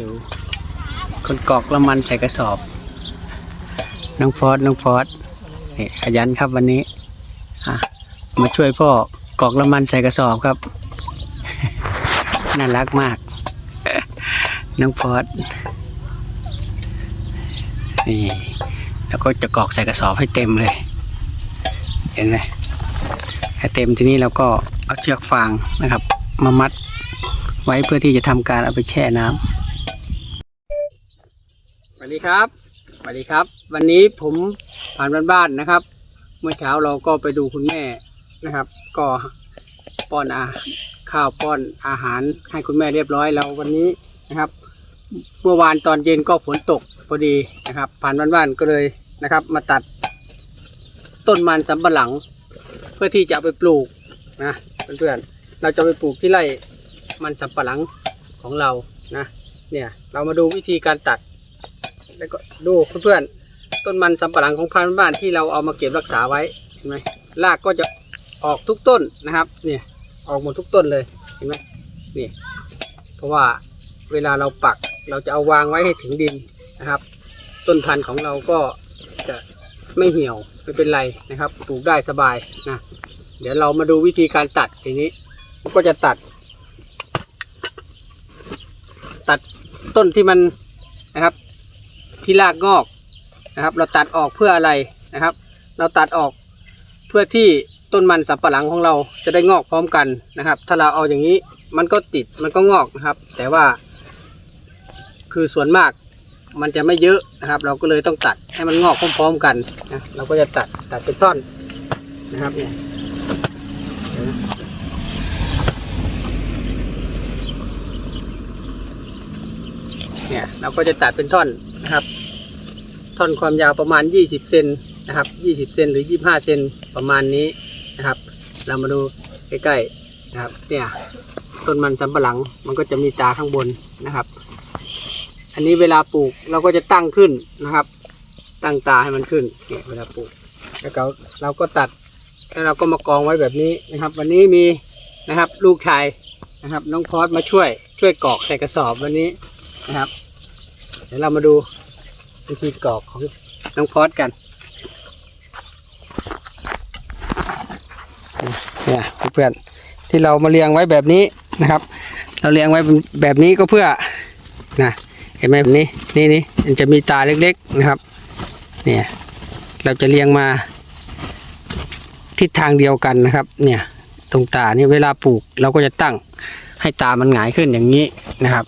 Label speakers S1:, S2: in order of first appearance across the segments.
S1: ดูคนกรอกละมันใส่กระสอบ น้องฟอสน้องฟอสนี่ขยันครับวันนี้อะมาช่วยพ่อกรอกละมันใส่กระสอบครับ น่ารักมาก น้องฟอสนี่แล้วก็จะกรอกใส่กระสอบให้เต็มเลย เห็นไหมให้เต็มทีนี้เราก็เอาเชือกฟางนะครับ มามัดไว้เพื่อที่จะทำการเอาไปแช่น้ำ วัสดีครับสวัสดีครับ วันนี้ผมผ่านบ้านๆนะครับ เมื่อเช้าเราก็ไปดูคุณแม่นะครับ ก็ป้อนอาข้าวป้อนอาหารให้คุณแม่เรียบร้อยแล้ววันนี้นะครับ เมื่อวานตอนเย็นก็ฝนตกพอดีนะครับ ผ่านบ้านๆก็เลยนะครับ มาตัดต้นมันสำปะหลัง เพื่อที่จะไปปลูกนะเพื่อนๆเราจะไปปลูกที่ไร่มันสำปะหลังของเรานะเนี่ยเรามาดูวิธีการตัด แล้วก็ดูเพื่อนๆต้นมันสำปะหลังของพันธุ์บ้านที่เราเอามาเก็บรักษาไว้เห็นไหมรากก็จะออกทุกต้นนะครับเนี่ยออกหมดทุกต้นเลยเห็นไหมนี่เพราะว่าเวลาเราปักเราจะเอาวางไว้ให้ถึงดินนะครับ ต้นพันธุ์ของเราก็จะไม่เหี่ยวไม่เป็นไรนะครับปลูกได้สบายนะเดี๋ยวเรามาดูวิธีการตัดทีนี้ก็จะตัด ตัดต้นที่มันนะครับ ที่รากงอกนะครับ เราตัดออกเพื่ออะไรนะครับ เราตัดออกเพื่อที่ต้นมันสับปะหลังของเราจะได้งอกพร้อมกันนะครับ ถ้าเราเอาอย่างนี้มันก็ติดมันก็งอกนะครับ แต่ว่า คือส่วนมากมันจะไม่เยอะนะครับ เราก็เลยต้องตัดให้มันงอกพร้อมๆกันนะเราก็จะตัดตัดเป็นท่อนนะครับเนี่ยเห็นไหมเนี่ยเราก็จะตัดเป็นท่อน นะครับท่อนความยาวประมาณ 20 เซนนะครับ 20 เซนหรือ 25 เซนประมาณนี้นะครับ เรามาดูใกล้ๆนะครับเนี่ยต้นมันสำปะหลังมันก็จะมีตาข้างบนนะครับ อันนี้เวลาปลูกเราก็จะตั้งขึ้นนะครับ ตั้งตาให้มันขึ้นเนี่ยเวลาปลูกแล้วก็เราก็ตัดแล้วเราก็มากองไว้แบบนี้นะครับ วันนี้มีนะครับลูกชายนะครับ น้องพอสมาช่วยช่วยกอกใส่กระสอบวันนี้นะครับ ดี๋ยวเรามาดูวิธีกรอกของน้องพอสกันเนี่ยเพื่อนที่เรามาเรียงไว้แบบนี้นะครับ เราเรียงไว้แบบนี้ก็เพื่อนะเห็นไหมแบบนี้นี่นี่มันจะมีตาเล็กๆนะครับเนี่ยเราจะเรียงมาทิศทางเดียวกันนะครับ เนี่ยตรงตานี่เวลาปลูกเราก็จะตั้งให้ตามันหงายขึ้นอย่างนี้นะครับ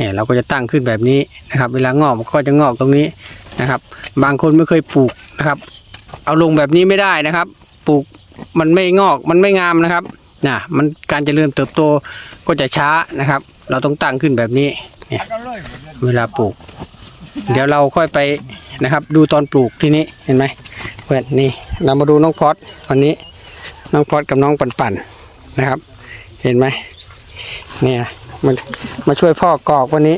S1: เนี่ยเราก็จะตั้งขึ้นแบบนี้นะครับ เวลางอกมันก็จะงอกตรงนี้นะครับ บางคนไม่เคยปลูกนะครับ เอาลงแบบนี้ไม่ได้นะครับ ปลูกมันไม่งอกมันไม่งามนะครับนะมันการเจริญเติบโตก็จะช้านะครับ เราต้องตั้งขึ้นแบบนี้เนี่ยเวลาปลูก เดี๋ยวเราค่อยไปนะครับ ดูตอนปลูกที่นี้เห็นไหมเพื่อนนี่เรามาดูน้องพอดวันนี้น้องพอดกับน้องปันปันนะครับ เห็นไหมเนี่ย มันมาช่วยพ่อกรอกวันนี้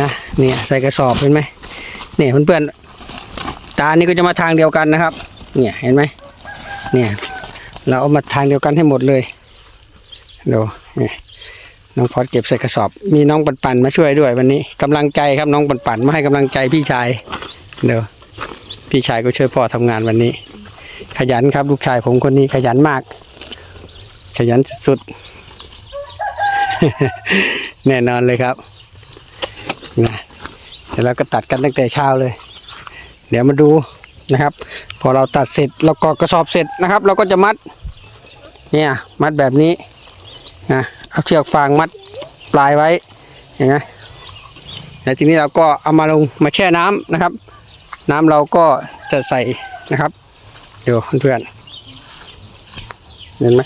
S1: นะเนี่ยใส่กระสอบเห็นไหมเนี่ยเพื่อนๆตานี่ก็จะมาทางเดียวกันนะครับ เนี่ยเห็นไหมเนี่ยเราเอามาทางเดียวกันให้หมดเลยดูนี่น้องพอดเก็บใส่กระสอบ มีน้องปันปันมาช่วยด้วยวันนี้กำลังใจครับน้องปันปันมาให้กำลังใจพี่ชายเดี๋ยวพี่ชายก็ช่วยพ่อทำงานวันนี้ ขยันครับลูกชายผมคนนี้ขยันมาก ขยันสุดๆ แน่นอนเลยครับนะเดี๋ยวเราก็ตัดกันตั้งแต่เช้าเลย เดี๋ยวมาดูนะครับ พอเราตัดเสร็จเรากรอกระสอบเสร็จนะครับ เราก็จะมัด เนี่ยมัดแบบนี้นะเอาเชือกฟางมัดปลายไว้เห็นไหมแล้วทีนี้เราก็เอามาลงมาแช่น้ำนะครับ น้ำเราก็จะใส่นะครับเดี๋ยวเพื่อนเห็นไหม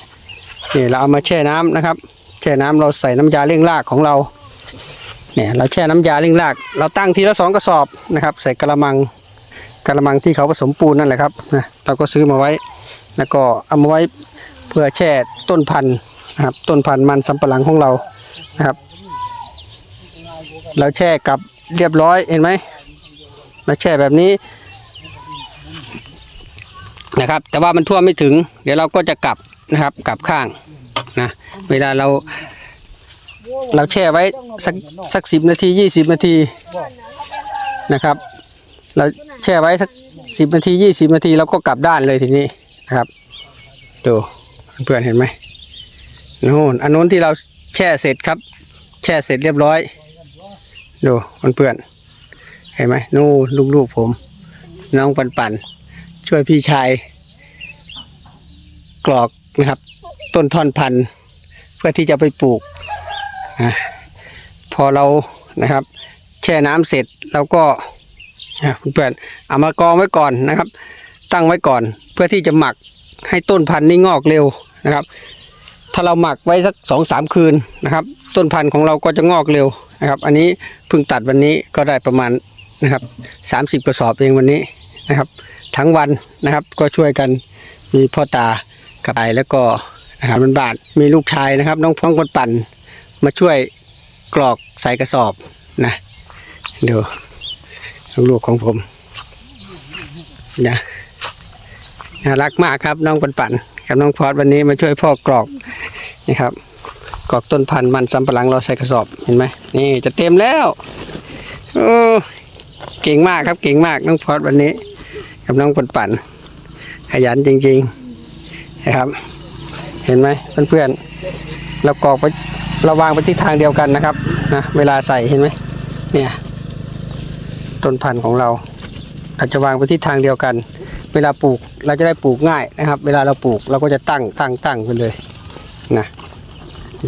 S1: นี่เราเอามาแช่น้ำนะครับ ช่น้ำเราใส่น้ำยาเร่งรากของเราเนี่ยเราแช่น้ำยาเร่งราก เราตั้งทีละสองกระสอบนะครับใส่กระมังกระมังที่เขาผสมปูนนั่นแหละครับนะเราก็ซื้อมาไว้ แล้วก็เอามาไว้เพื่อแช่ต้นพันธุ์นะครับต้นพันธุ์มันสำปะหลังของเรานะครับ เราแช่กลับเรียบร้อยเห็นไหมมาแช่แบบนี้นะครับ แต่ว่ามันท่วมไม่ถึง เดี๋ยวเราก็จะกลับนะครับกลับข้าง นะเวลาเรา เราแช่ไว้สักสักสิบนาทียี่สิบนาทีนะครับ เราแช่ไว้สักสิบนาทียี่สิบนาทีแล้วก็กลับด้านเลยทีนี้นะครับดูเพื่อนเห็นไหมนู่นอันนู้นที่เราแช่เสร็จครับ แช่เสร็จเรียบร้อยดูเพื่อนเห็นไหมนู่นลูกๆผม น้องปันปันช่วยพี่ชายกรอกนะครับ ต้นท่อนพันธุ์เพื่อที่จะไปปลูกนะพอเรานะครับ แช่น้ำเสร็จเราก็เพื่อนเอามากองไว้ก่อนนะครับ ตั้งไว้ก่อนเพื่อที่จะหมักให้ต้นพันธุ์นี่งอกเร็วนะครับ ถ้าเราหมักไว้สักสองสามคืนนะครับ ต้นพันธุ์ของเราก็จะงอกเร็วนะครับ อันนี้เพิ่งตัดวันนี้ก็ได้ประมาณนะครับสามสิบกระสอบเองวันนี้นะครับ ทั้งวันนะครับก็ช่วยกันมีพ่อตากับไอแล้วก็ อาหารบ้านๆมีลูกชายนะครับ น้องพ้องคนปั่น มาช่วยกรอกใส่กระสอบนะดูลูกของผมนะน่ารักมากครับน้องปันปั่นกับน้องพอดวันนี้มาช่วยพ่อกรอกนี่ครับกรอกต้นพันธุ์มันสำปะหลังเราใส่กระสอบเห็นไหมนี่จะเต็มแล้วโอ้เก่งมากครับเก่งมากน้องพอดวันนี้ กับน้องปันปั่นขยันจริง ๆ นะครับ เห็นไหมเพื่อนๆเรากอกไปเราวางไปที่ทางเดียวกันนะครับนะเวลาใส่เห็นไหมเนี่ยต้นพันธุ์ของเราเราจจะวางไปที่ทางเดียวกัน เวลาปลูกเราจะได้ปลูกง่ายนะครับ เวลาเราปลูกเราก็จะตั้งตั้งตั้งไปเลยนะ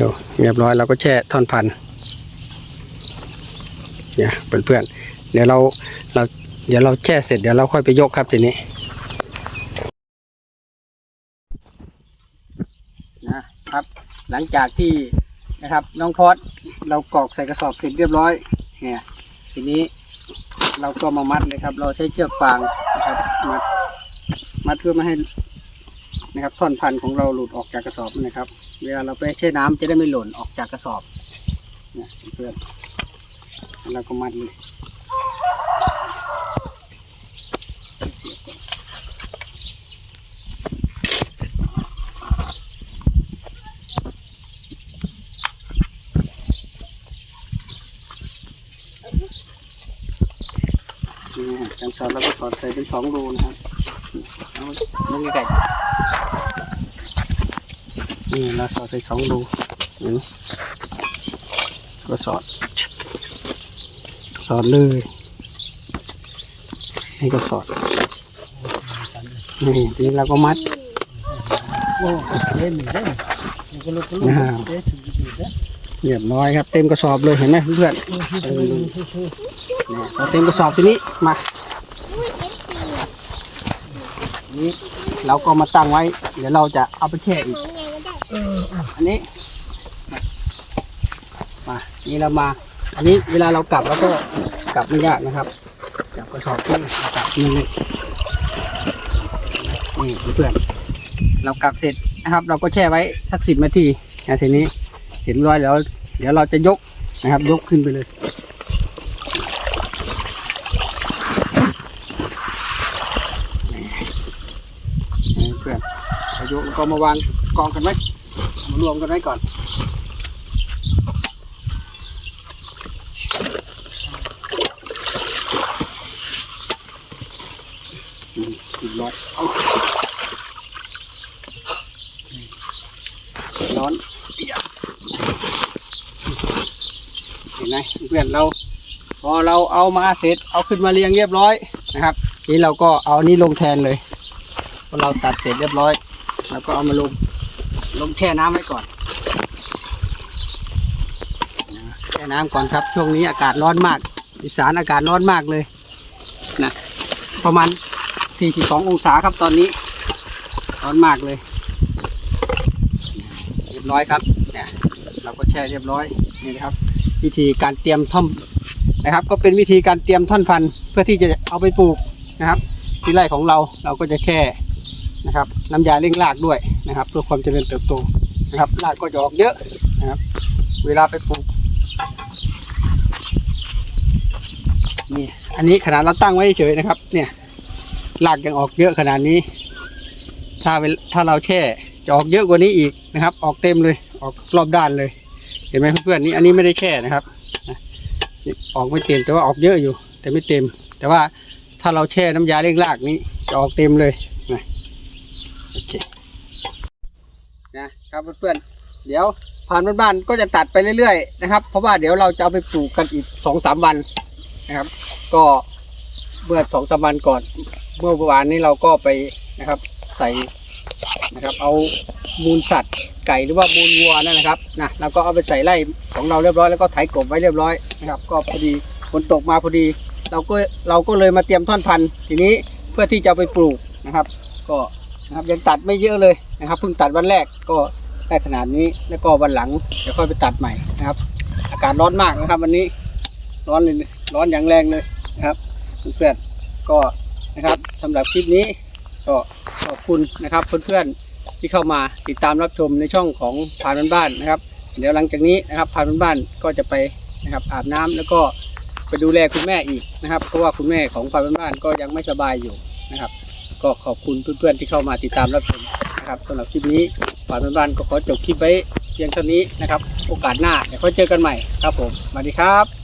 S1: ดูเรียบร้อยเราก็แช่ท่อนพันธุ์เนี่ยเพื่อนๆเดี๋ยวเราเราเดี๋ยวเราแช่เสร็จเดี๋ยวเราค่อยไปยกครับทีนี้นะครับ หลังจากที่นะครับน้องพอดเรากรอกใส่กระสอบเสร็จเรียบร้อยเนี่ยทีนี้เราก็มามัดเลยครับ เราใช้เชือกฟางนะครับมัดมัดเพื่อไม่ให้นะครับท่อนพันธุ์ของเราหลุดออกจากกระสอบนะครับ เวลาเราไปแช่น้ำจะได้ไม่หล่นออกจากกระสอบเนี่ยเพื่อนเราก็มัดเลยเสียบก่อนนี่ฮะ การสอดเราก็สอดใส่เป็นสองรูนะครับเอาไม่ไกลนี่เราสอดใส่สองรูนไหมก็สอด สอดเลยนี่ก็สอดนี่ทีนี้เราก็มัด
S2: โอ้เล่นหนึ่งได้มันก็ลุกลุกนี่
S1: เรียบร้อยครับ เต็มกระสอบเลยเห็นไหมเพื่อน
S2: เรา
S1: เต็มกระสอบทีนี้มา นี่เราก็มาตั้งไว้ เดี๋ยวเราจะเอาไปแช่อีกอันนี้ มานี่เรามา อันนี้เวลาเรากลับเราก็กลับไม่ยากนะครับกลับกระสอบที่เรากลับนี่นี่เพื่อนเรากลับเสร็จนะครับ เราก็แช่ไว้สักสิบนาทีนะทีนี้เสร็จร้อยแล้ว เดี๋ยวเราจะยกนะครับ ยกขึ้นไปเลยนี่เพื่อน เรายกแล้วก็มาวางกองกันไว้มารวมกันไว้ก่อนร้อยเอาร้อนเห็นไหมเพื่อนเรา พอเราเอามาเสร็จเอาขึ้นมาเรียงเรียบร้อยนะครับทีนี้เราก็เอานนี้ลงแทนเลยพอเราตัดเสร็จเรียบร้อย เราก็เอามาลงลงแช่น้ำไว้ก่อนแช่น้ำก่อนครับ ช่วงนี้อากาศร้อนมาก อีสานอากาศร้อนมากเลยนะประมาณ 42 องศาครับตอนนี้ ร้อนมากเลย เรียบร้อยครับเนี่ยเราก็แช่เรียบร้อยนี่นะครับ วิธีการเตรียมท่อมนะครับ ก็เป็นวิธีการเตรียมท่อนพันธุ์เพื่อที่จะเอาไปปลูกนะครับ ที่ไร่ของเราเราก็จะแช่ นะครับน้ำยาเร่งรากด้วยนะครับเพื่อความเจริญเติบโตนะครับรากก็จะออกเยอะนะครับ เวลาไปปลูกนี่อันนี้ขนาดเราตั้งไว้เฉยนะครับ เนี่ยรากยังออกเยอะขนาดนี้ ถ้าเวถ้าเราแช่จะออกเยอะกว่านี้อีกนะครับ ออกเต็มเลยออกรอบด้านเลย เห็นไหมเพื่อนๆนี่อันนี้ไม่ได้แช่นะครับออกไม่เต็มแต่ว่าออกเยอะอยู่ แต่ไม่เต็ม แต่ว่าถ้าเราแช่น้ำยาเร่งรากนี้จะออกเต็มเลยนะ โอเคนะครับเพื่อนๆเดี๋ยวผ่านบ้านๆก็จะตัดไปเรื่อยๆนะครับ เพราะว่าเดี๋ยวเราจะเอาไปปลูกกันอีกสองสามวันนะครับ ก็เมื่อสองสามวันก่อน เมื่อวานนี้เราก็ไปนะครับ ใส่นะครับ เอามูลสัตว์ไก่หรือว่ามูลวัวนั่นนะครับนะเราก็เอาไปใส่ไร่ของเราเรียบร้อยแล้วก็ไถกบไว้เรียบร้อยนะครับ ก็พอดีฝนตกมาพอดี เราก็เราก็เลยมาเตรียมท่อนพันธุ์ทีนี้เพื่อที่จะไปปลูกนะครับ ก็ นะครับยังตัดไม่เยอะเลยนะครับเพิ่งตัดวันแรกก็ได้ขนาดนี้แล้วก็วันหลังเดี๋ยวค่อยไปตัดใหม่นะครับ อากาศร้อนมากนะครับ วันนี้ร้อนเลยร้อนอย่างแรงเลยนะครับเพื่อนๆก็นะครับสำหรับคลิปนี้ก็ขอบคุณนะครับเพื่อนๆที่เข้ามาติดตามรับชมในช่องของผ่านบ้านๆนะครับ เดี๋ยวหลังจากนี้นะครับผ่านบ้านๆก็จะไปนะครับอาบน้ำแล้วก็ไปดูแลคุณแม่อีกนะครับ เพราะว่าคุณแม่ของผ่านบ้านๆก็ยังไม่สบายอยู่นะครับ ก็ขอบคุณเพื่อนๆที่เข้ามาติดตามรับชมนะครับสำหรับคลิปนี้ผ่านบ้านๆก็ขอจบคลิปไว้เพียงเท่านี้นะครับ โอกาสหน้าเดี๋ยวค่อยเจอกันใหม่ครับผมสวัสดีครับ